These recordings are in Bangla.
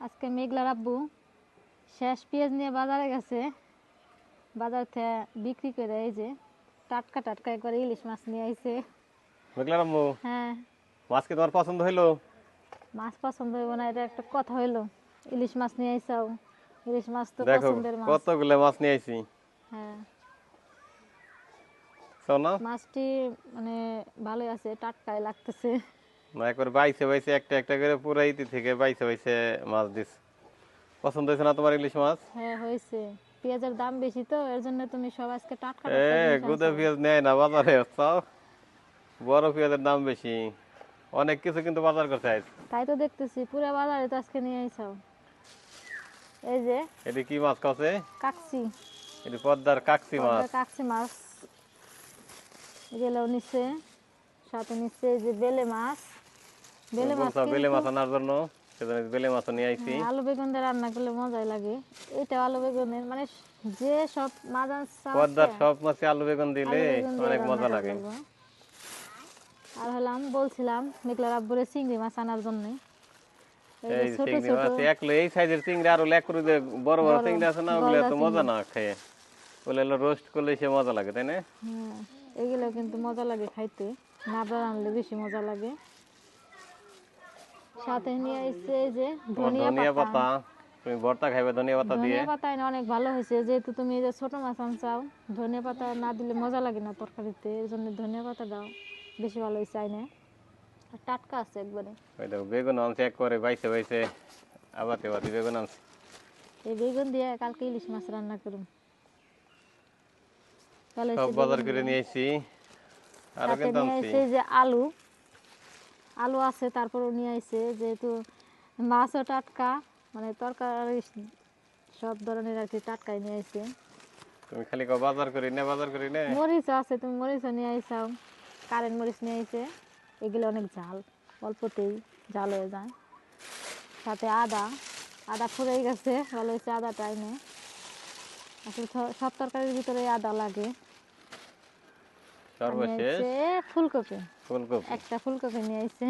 আজকে মেঘলা রাব্বু শেষ পেঁয়াজ নিয়ে বাজারে গেছে। বাজার থেকে বিক্রি করে এই যে টাটকা টাটকা একবার ইলিশ মাছ নিয়ে আইছে। বুঝলাম আম্মু হ্যাঁ। মাছ কি তোমার পছন্দ হইল? মাছ পছন্দ হইব না এটা একটা কথা হইল। ইলিশ মাছ নিয়ে আইসাও। ইলিশ মাছ তো পছন্দের মাছ। কতগুলো মাছ নিয়ে আইছি। হ্যাঁ। শোনো। মাছটি মানে ভালোই আছে টাটকাই লাগতেছে। একবার বাইছে বাইছে একটা একটা করে পুরো ইতি থেকে বাইছে বাইছে মাছ দিস। পছন্দ হয়েছে না তোমার ইলিশ মাছ? হ্যাঁ হয়েছে। পেঁয়াজের দাম বেশি তো এর জন্য তুমি সব আজকে টাটকা এ গুদে পেঁয়াজ নেয় না বাজারে চাও? বড় পেঁয়াজের দাম বেশি। অনেক কিছু কিন্তু বাজার করতে আইস তাই তো দেখতেছি পুরো বাজারে তো আজকে নিয়ে আইসাও এই যে এটি কি মাছ কাছে? কাকসি। এটি পদ্মার কাকসি মাছ। কাকসি মাছ। এগুলো নিচ্ছে সাথে নিচ্ছে এই যে বেলে মাছ। বেলে মাছ বেলে মাছ আনার জন্য সেজন্য বেলে মাছ নিয়ে আইছি। হ্যাঁ, আলু বেগুন দিয়ে রান্না করলে মজাই লাগে। এটা আলু বেগুনের মানে যে সব মাছ পদ্মার সব মাছে আলু বেগুন দিলে অনেক মজা লাগে। আর হলাম বলছিলাম আব্বুরে চিংড়ি মাছ আনার জন্য। এই যে এই ছোট চিংড়ি মাছ একলো এই সাইজের চিংড়ি আর ওগুলো এক করে যে বড় বড় চিংড়ি আছে না ওগুলো তো মজা না খেয়ে। ওগুলো হলো রোস্ট করলে সে মজা লাগে তাই না? হ্যাঁ এগুলো কিন্তু মজা লাগে খাইতে। রানলে বেশি মজা লাগে। সাথে নিয়ে এসছে যে ধনিয়া পাতা। তুমি ভর্তা খাইবে ধনিয়া পাতা দিয়ে। ধনিয়া পাতা অনেক ভালো হয়েছে যেহেতু তুমি এই যে ছোট মাছ আনছাও ধনিয়া পাতা না দিলে মজা লাগে না তরকারিতে এর জন্য ধনিয়া পাতা দাও বেশি ভালো হয়েছে আইনে। আর টাটকা আছে একবারে। ওই দেখো বেগুন আনছে এক করে বাইছে বাইছে আবাতে আবাতে বেগুন আনছে। এই বেগুন দিয়ে কালকে ইলিশ মাছ রান্না ভালো সব বাজার করে নিয়ে এসেছি আরও কিন্তু আনছি। যে আলু আলু আছে তারপরও নিয়ে আইছে যেহেতু মাছও টাটকা মানে তরকারি সব ধরনের আর কি টাটকাই নিয়ে আইছে। তুমি খালি কও বাজার করি নে বাজার করি নে। মরিচ আছে তুমি মরিচও নিয়ে আইসাও কারেন্ট মরিচ নিয়ে আইছে। এগুলো অনেক ঝাল অল্পতেই ঝাল হয়ে যায়। সাথে আদা আদা ফুরেই গেছে ভালো হয়েছে আদাটা এনে। আসলে সব তরকারির ভিতরে আদা লাগে। সর্বশেষ আইছে ফুলকপি। ফুলকপি। একটা ফুলকপি নিয়ে আইছে।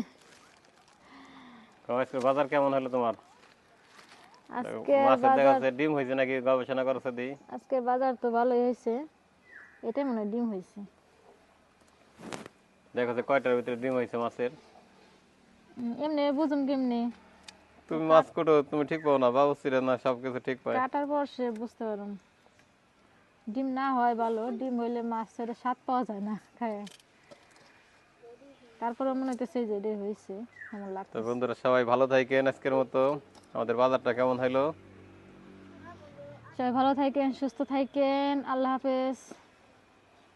কও আজকে বাজার কেমন হলো তোমার? আজকে মাছের দেখা যাচ্ছে ডিম হয়েছে নাকি গবেষণা করছে দিই আজকে বাজার তো ভালোই হয়েছে। এটাই মনে ডিম হয়েছে। দেখো যে কয়টার ভিতরে ডিম হয়েছে মাছের? এমনি কেমনি। তুমি মাছ কোটো তুমি ঠিক পাও না? বাবুসিরা না সবকিছু ঠিক পায়। কাটার পর সে বুঝতে পারুন। ডিম না হয় ভালো ডিম হইলে মাছের স্বাদ পাওয়া যায় না খায় তারপরে মনে হইতেছে যে রে হয়েছে আমার তো বন্ধুরা সবাই ভালো থাকেন আজকের মতো। আমাদের বাজারটা কেমন হলো সবাই ভালো থাকেন সুস্থ থাকেন আল্লাহ হাফেজ।